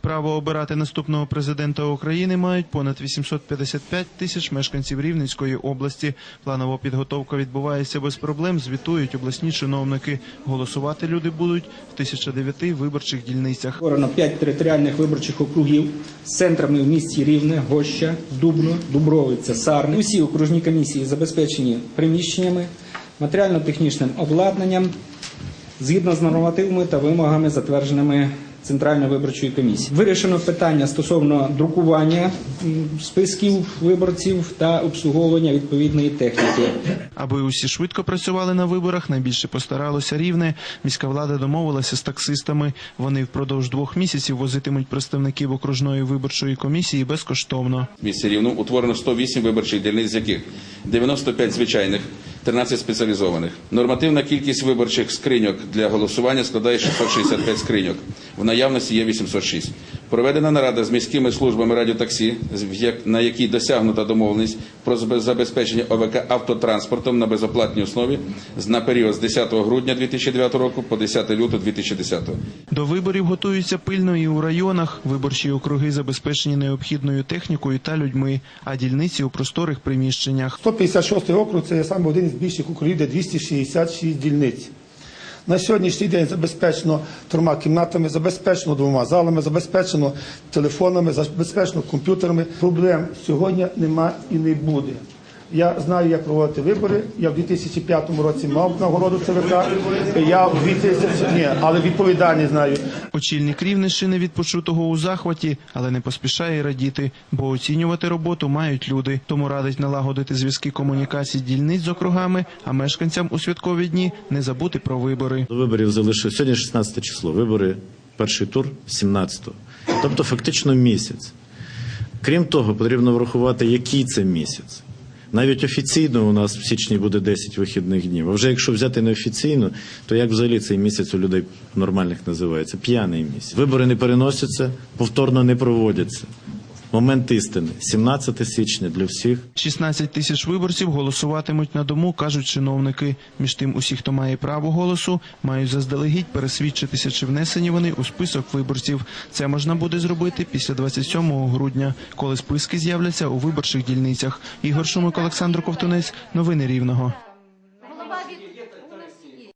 Право обирати наступного президента України мають понад 855 тисяч мешканців Рівненської області. Планова підготовка відбувається без проблем. Звітують обласні чиновники. Голосувати люди будуть в 1009 виборчих дільницях. Створено 5 територіальних виборчих округів з центрами в місті Рівне, Гоща, Дубно, Дубровиця, Сарни. Усі окружні комісії забезпечені приміщеннями, матеріально-технічним обладнанням згідно з нормативами та вимогами, затвердженими Центральною виборчою комісією. Вирішено питання стосовно друкування списків виборців та обслуговування відповідної техніки. Аби усі швидко працювали на виборах, найбільше постаралося рівне. Міська влада домовилася з таксистами. Вони впродовж двох місяців возитимуть представників окружної виборчої комісії безкоштовно. В місті Рівно утворено 108 виборчих дільниць, з яких 95 звичайних, 13 спеціалізованих. Нормативна кількість виборчих скриньок для голосування складає 665 скриньок. В наявності є 806. Проведена нарада з міськими службами радіотаксі, з- на якій досягнута домовленість про забезпечення ОВК автотранспортом на безоплатній основі з- на період з 10 грудня 2009 року по 10 лютого 2010 До виборів готуються пильно і у районах. Виборчі округи забезпечені необхідною технікою та людьми, а дільниці у просторих приміщеннях. 156 округ це саме один із більших округів, де 266 дільниць. На сьогоднішній день забезпечено трьома кімнатами, забезпечено двома залами, забезпечено телефонами, забезпечено комп'ютерами. Проблем сьогодні нема і не буде. Я знаю, як проводити вибори. Я в 2005 році мав нагороду ЦВК. Я в 2000... Ні, але відповідальність знаю. Очільник Рівненщини від почутого у захваті, але не поспішає радіти, бо оцінювати роботу мають люди. Тому радить налагодити зв'язки комунікацій дільниць з округами, а мешканцям у святкові дні не забути про вибори. До виборів залишив сьогодні 16 число. Вибори перший тур 17-го. Тобто фактично місяць. Крім того, потрібно врахувати, який це місяць. Навіть офіційно у нас в січні буде 10 вихідних днів. А вже якщо взяти неофіційно, то як взагалі цей місяць у людей нормальних називається? П'яний місяць. Вибори не переносяться, повторно не проводяться. Момент істини 17 січня для всіх 16 тисяч виборців голосуватимуть на дому, кажуть чиновники. Між тим, усі, хто має право голосу, мають заздалегідь пересвідчитися, чи внесені вони у список виборців. Це можна буде зробити після 27 грудня, коли списки з'являться у виборчих дільницях. Ігор Шумик, Олександр Ковтунець. Новини Рівного.